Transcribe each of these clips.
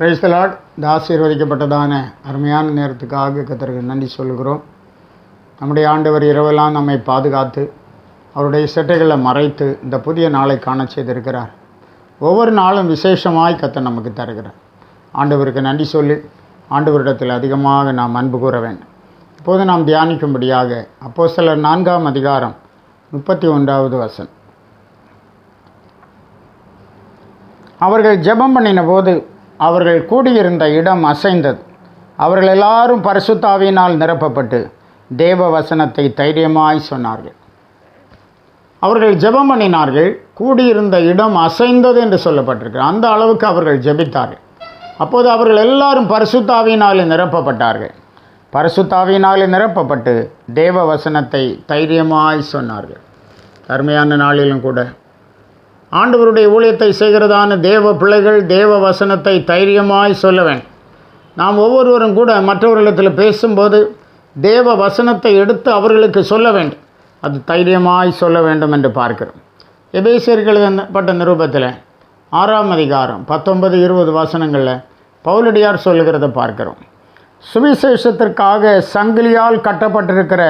Praise the Lord இந்த ஆசீர்வதிக்கப்பட்டதான அருமையான நேரத்துக்காக கத்தருக்கு நன்றி சொல்லுகிறோம். நம்முடைய ஆண்டவர் இரவெல்லாம் நம்மை பாதுகாத்து அவருடைய செட்டைகளை மறைத்து இந்த புதிய நாளை காண செய்திருக்கிறார். ஒவ்வொரு நாளும் விசேஷமாய் கத்தை நமக்கு தருகிறார். ஆண்டவருக்கு நன்றி சொல்லி. ஆண்டவரிடத்தில் அதிகமாக நாம் அன்பு கூற வேண்டும். இப்போது நாம் தியானிக்கும்படியாக அப்போ சிலர் நான்காம் அதிகாரம் முப்பத்தி ஒன்றாவது வசன் அவர்கள் ஜெபம் பண்ணின போது அவர்கள் கூடியிருந்த இடம் அசைந்தது. அவர்கள் எல்லாரும் பரிசுத்தாவினால் நிரப்பப்பட்டு தேவ வசனத்தை தைரியமாய் சொன்னார்கள். அவர்கள் ஜெபம் பண்ணினார்கள். கூடியிருந்த இடம் அசைந்தது என்று சொல்லப்பட்டிருக்கு அந்த அளவுக்கு அவர்கள் ஜெபித்தார்கள். அப்போது அவர்கள் எல்லாரும் பரிசுத்தாவினாலே நிரப்பப்பட்டார்கள். பரிசுத்தாவினாலே நிரப்பப்பட்டு தேவ வசனத்தை தைரியமாய் சொன்னார்கள். அருமையான நாளிலும் கூட ஆண்டவருடைய ஊழியத்தை செய்கிறதான தேவ பிள்ளைகள் தேவ வசனத்தை தைரியமாய் சொல்லுவேன் நாம் ஒவ்வொருவரும் கூட மற்றவர்களிடத்தில் பேசும்போது தேவ வசனத்தை எடுத்து அவர்களுக்கு சொல்ல வேண்டும். அது தைரியமாய் சொல்ல வேண்டும் என்று பார்க்கிறோம். எபேசியர்கள் பட்ட நிருபத்தில் ஆறாம் அதிகாரம் பத்தொன்பது இருபது வசனங்களில் பவுலடியார் சொல்லுகிறத பார்க்கிறோம். சுவிசேஷத்திற்காக சங்கிலியால் கட்டப்பட்டிருக்கிற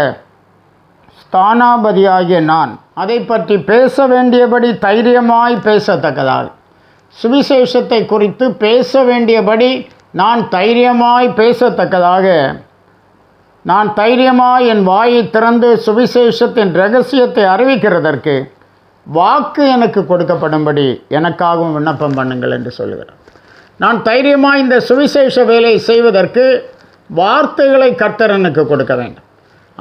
ஸ்தானாபதியாகிய நான் அதை பற்றி பேச வேண்டியபடி தைரியமாய் பேசத்தக்கதாக சுவிசேஷத்தை குறித்து பேச வேண்டியபடி நான் தைரியமாய் பேசத்தக்கதாக. நான் தைரியமாய் என் வாயை திறந்து சுவிசேஷத்தின் ரகசியத்தை அறிவிக்கிறதற்கு வாக்கு எனக்கு கொடுக்கப்படும்படி எனக்காகவும் விண்ணப்பம் பண்ணுங்கள் என்று சொல்லுகிறார். நான் தைரியமாக இந்த சுவிசேஷ வேலை செய்வதற்கு வார்த்தைகளை கர்த்தர் எனக்கு கொடுக்க வேண்டும்.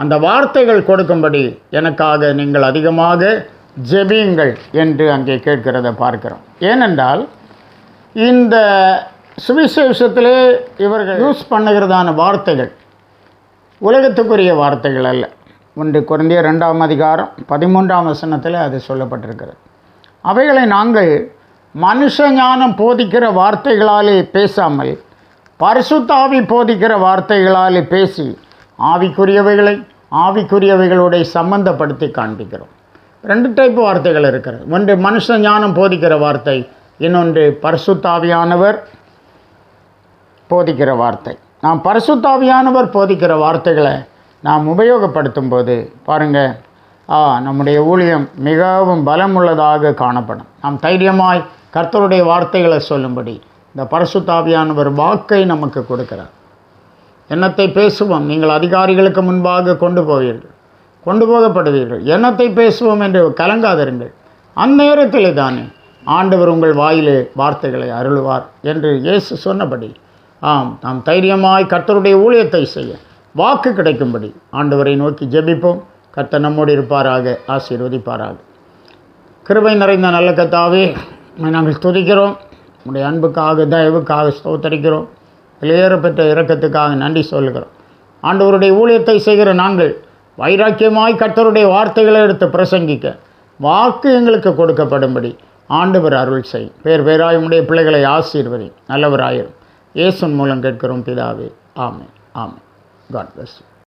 அந்த வார்த்தைகள் கொடுக்கும்படி எனக்காக நீங்கள் அதிகமாக ஜெபியுங்கள் என்று அங்கே கேட்கிறத பார்க்கிறோம். ஏனென்றால் இந்த சுவிசேஷத்திலே இவர்கள் யூஸ் பண்ணுகிறதான வார்த்தைகள் உலகத்துக்குரிய வார்த்தைகள் அல்ல. ஒன்று குறைந்திய ரெண்டாம் அதிகாரம் பதிமூன்றாம் வசனத்தில் அது சொல்லப்பட்டிருக்கிறது. அவைகளை நாங்கள் மனுஷ ஞானம் போதிக்கிற வார்த்தைகளாலே பேசாமல் பரிசுத்தாவி போதிக்கிற வார்த்தைகளாலே பேசி ஆவிக்குரியவைகளை ஆவிக்குரியவைகளோடைய சம்பந்தப்படுத்தி காண்பிக்கிறோம். ரெண்டு டைப் வார்த்தைகள் இருக்கிறது. ஒன்று மனுஷ ஞானம் போதிக்கிற வார்த்தை. இன்னொன்று பரிசுத்தாவியானவர் போதிக்கிற வார்த்தை. நாம் பரிசுத்தாவியானவர் போதிக்கிற வார்த்தைகளை நாம் உபயோகப்படுத்தும் போது பாருங்கள் ஆ நம்முடைய ஊழியம் மிகவும் பலமுள்ளதாக காணப்படும். நாம் தைரியமாய் கர்த்தருடைய வார்த்தைகளை சொல்லும்படி இந்த பரிசுத்தாவியானவர் வாக்கை நமக்கு கொடுக்கிறார். எண்ணத்தை பேசுவோம். நீங்கள் அதிகாரிகளுக்கு முன்பாக கொண்டு போவீர்கள். கொண்டு போகப்படுவீர்கள். எண்ணத்தை பேசுவோம் என்று கலங்காதிருங்கள். அந்நேரத்திலே தானே ஆண்டவர் உங்கள் வாயிலே வார்த்தைகளை அருளுவார் என்று இயேசு சொன்னபடி ஆம் நாம் தைரியமாய் கர்த்தருடைய ஊழியத்தை செய்ய வாக்கு கிடைக்கும்படி ஆண்டவரை நோக்கி ஜெபிப்போம். கர்த்தர் நம்மோடு இருப்பாராக ஆசீர்வதிப்பாராக. கிருபை நிறைந்த நல்ல கத்தாவே நாங்கள் துதிக்கிறோம். உங்களுடைய அன்புக்காக தயவுக்காக ஸ்தோத்தரிக்கிறோம். வெளியேறப்பட்ட இறக்கத்துக்காக நன்றி சொல்கிறோம் ஆண்டவருடைய ஊழியத்தை செய்கிற நாங்கள் வைராக்கியமாய் கர்த்தருடைய வார்த்தைகளை எடுத்து பிரசங்கிக்க வாக்கு எங்களுக்கு கொடுக்கப்படும்படி ஆண்டவர் அருள் செய் பேர் பேராய் உடைய பிள்ளைகளை ஆசீர்வதி நல்லவராயிரும். இயேசுன் மூலம் கேட்கிறோம் பிதாவே. ஆமே ஆமே காட் பிளஸ்